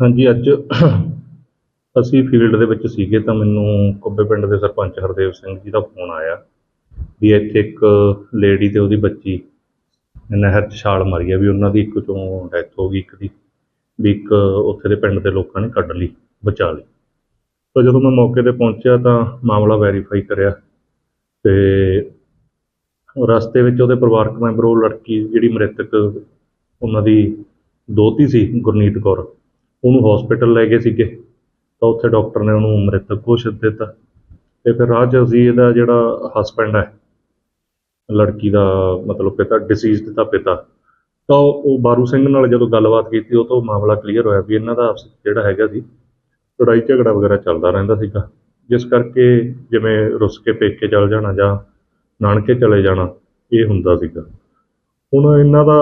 ਹਾਂਜੀ, ਅੱਜ ਅਸੀਂ ਫੀਲਡ ਦੇ ਵਿੱਚ ਸੀਗੇ ਤਾਂ ਮੈਨੂੰ ਕੁੱਬੇ ਪਿੰਡ ਦੇ ਸਰਪੰਚ ਹਰਦੇਵ ਸਿੰਘ ਜੀ ਦਾ ਫੋਨ ਆਇਆ ਵੀ ਇੱਥੇ ਇੱਕ ਲੇਡੀ ਤੇ ਉਹਦੀ ਬੱਚੀ ਨਹਿਰ 'ਚ ਛਾਲ ਮਾਰੀ ਆ ਵੀ ਉਹਨਾਂ ਦੀ ਇੱਕ ਚੋਂ ਡੈਥ ਹੋ ਗਈ, ਇੱਕ ਦੀ, ਵੀ ਇੱਕ ਉੱਥੇ ਦੇ ਪਿੰਡ ਦੇ ਲੋਕਾਂ ਨੇ ਕੱਢ ਲਈ, ਬਚਾ ਲਈ। ਤਾਂ ਜਦੋਂ ਮੈਂ ਮੌਕੇ ਤੇ ਪਹੁੰਚਿਆ ਤਾਂ ਮਾਮਲਾ ਵੈਰੀਫਾਈ ਕਰਿਆ ਤੇ ਰਸਤੇ ਵਿੱਚ ਉਹਦੇ ਪਰਿਵਾਰਕ ਮੈਂਬਰ, ਉਹ ਲੜਕੀ ਜਿਹੜੀ ਮ੍ਰਿਤਕ ਉਹਨਾਂ ਦੀ ਦੋਤੀ ਸੀ, ਗੁਰਨੀਤ ਕੌਰ। ਉਹਨੂੰ ਹਸਪੀਟਲ ਲੈ ਗਏ ਸੀਗੇ। ਤਾਂ ਉੱਥੇ ਡਾਕਟਰ ਨੇ ਉਹਨੂੰ ਮ੍ਰਿਤਕ ਘੋਸ਼ਿਤ ਦਿੱਤਾ। ਤੇ ਫਿਰ ਰਾਜ 'ਚ ਅਸੀਂ ਇਹਦਾ ਜਿਹੜਾ ਹਸਬੈਂਡ ਹੈ, ਲੜਕੀ ਦਾ ਮਤਲਬ ਪਿਤਾ ਡਿਸੀਜ਼ਡ ਦਾ ਪਿਤਾ, ਤਾਂ ਉਹ ਬਾਰੂ ਸਿੰਘ ਨਾਲ ਜਦੋਂ ਗੱਲਬਾਤ ਕੀਤੀ, ਉਹ ਤੋਂ ਮਾਮਲਾ ਕਲੀਅਰ ਹੋਇਆ ਵੀ ਇਹਨਾਂ ਦਾ ਆਪਸ ਜਿਹੜਾ ਹੈਗਾ ਸੀ ਲੜਾਈ ਝਗੜਾ ਵਗੈਰਾ ਚੱਲਦਾ ਰਹਿੰਦਾ ਸੀਗਾ। ਜਿਸ ਕਰਕੇ ਜਿਵੇਂ ਰੁੱਸ ਕੇ ਪੇਕੇ ਚਲ ਜਾਣਾ ਜਾਂ ਨਾਨਕੇ ਚਲੇ ਜਾਣਾ, ਇਹ ਹੁੰਦਾ ਸੀਗਾ। ਹੁਣ ਇਹਨਾਂ ਦਾ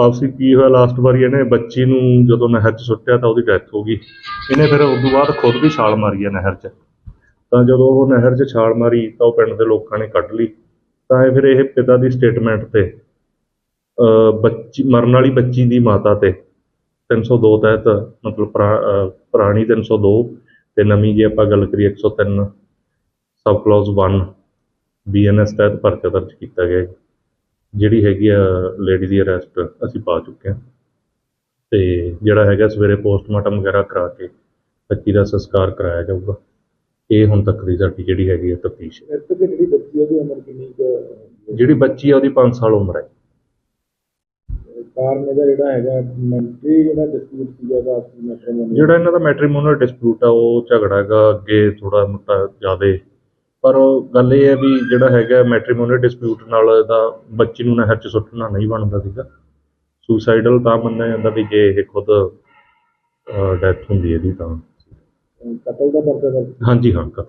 ਆਪਸੀ ਕੀ ਹੋਇਆ ਲਾਸਟ ਵਾਰੀ ਇਹਨੇ ਬੱਚੀ ਨੂੰ ਜਦੋਂ ਨਹਿਰ 'ਚ ਸੁੱਟਿਆ ਤਾਂ ਉਹਦੀ ਡੈਥ ਹੋ ਗਈ। ਇਹਨੇ ਫਿਰ ਉਸ ਤੋਂ ਬਾਅਦ ਖੁਦ ਵੀ ਛਾਲ ਮਾਰੀ ਹੈ ਨਹਿਰ 'ਚ। ਤਾਂ ਜਦੋਂ ਉਹ ਨਹਿਰ 'ਚ ਛਾਲ ਮਾਰੀ ਤਾਂ ਉਹ ਪਿੰਡ ਦੇ ਲੋਕਾਂ ਨੇ ਕੱਢ ਲਈ। ਤਾਂ ਇਹ ਫਿਰ ਇਹ ਪਿਤਾ ਦੀ ਸਟੇਟਮੈਂਟ ਤੇ, ਅਹ ਬੱਚੀ, ਮਰਨ ਵਾਲੀ ਬੱਚੀ ਦੀ ਮਾਤਾ ਤੇ 302 ਤਹਿਤ, ਮਤਲਬ ਪੁਰਾ- ਅਹ ਪੁਰਾਣੀ 302 ਤੇ ਨਵੀਂ ਜੇ ਆਪਾਂ ਗੱਲ ਕਰੀਏ 103 ਸਬ ਕਲੌਜ਼ 1 ਬੀਐਨਐਸ ਤਹਿਤ ਪਰਚਾ ਦਰਜ ਕੀਤਾ ਗਿਆ ਹੈ। ਜਿਹੜੀ ਹੈਗੀ ਆ ਲੇਡੀ ਦੀ ਅਰੈਸਟ ਅਸੀਂ ਪਾ ਚੁੱਕੇ ਹਾਂ। ਤੇ ਜਿਹੜਾ ਹੈਗਾ ਸਵੇਰੇ ਪੋਸਟਮਾਰਟਮ ਵਗੈਰਾ ਕਰਾ ਕੇ ਬੱਚੀ ਦਾ ਸੰਸਕਾਰ ਕਰਾਇਆ ਜਾਊਗਾ। ਇਹ ਹੁਣ ਤੱਕ ਦੀ ਸਾਡੀ ਜਿਹੜੀ ਹੈਗੀ ਹੈ ਤਫਤੀਸ਼ ਇੱਥੇ ਕਿ ਜਿਹੜੀ ਬੱਚੀ ਆ, ਉਹਦੀ ਉਮਰ ਕਿੰਨੀ ਕੁ ਜਿਹੜੀ ਬੱਚੀ ਆ ਉਹਦੀ 5 ਸਾਲ ਉਮਰ ਹੈ। ਕਾਰਨ ਇਹਦਾ ਜਿਹੜਾ ਹੈਗਾ ਮੈਂਟਰੀ ਜਿਹੜਾ ਡਿਸਪਿਊਟ ਸੀਗਾ ਉਹਦਾ ਆਪਸੀ ਮੈਟਰਮੋਨੀ ਜਿਹੜਾ ਇਹਨਾਂ ਦਾ ਮੈਟ੍ਰੀਮੋਨੀਅਲ ਡਿਸਪਿਊਟ ਆ ਉਹ ਝਗੜਾ ਹੈਗਾ ਅੱਗੇ ਥੋੜਾ ਮੋਟਾ ਜ਼ਿਆਦੇ ਪਰ ਗੱਲ ਇਹ ਹੈ ਵੀ ਜਿਹੜਾ ਹੈਗਾ ਮੈਟ੍ਰੀਮੋਨੀਅਲ ਡਿਸਪਿਊਟ ਨਾਲ ਇਹਦਾ ਬੱਚੀ ਨੂੰ ਨਹਿਰ 'ਚ ਸੁੱਟਣਾ ਨਹੀਂ ਬਣਦਾ ਸੀਗਾ। ਸੁਸਾਈਡਲ ਤਾਂ ਮੰਨਿਆ ਜਾਂਦਾ ਵੀ ਜੇ ਇਹ ਖੁਦ ਡੈਥ ਹੁੰਦੀ ਇਹਦੀ ਤਾਂ। ਕਤਲ ਦਾ ਪਰਚਾ ਹਾਂਜੀ ਹਾਂ ਕਰ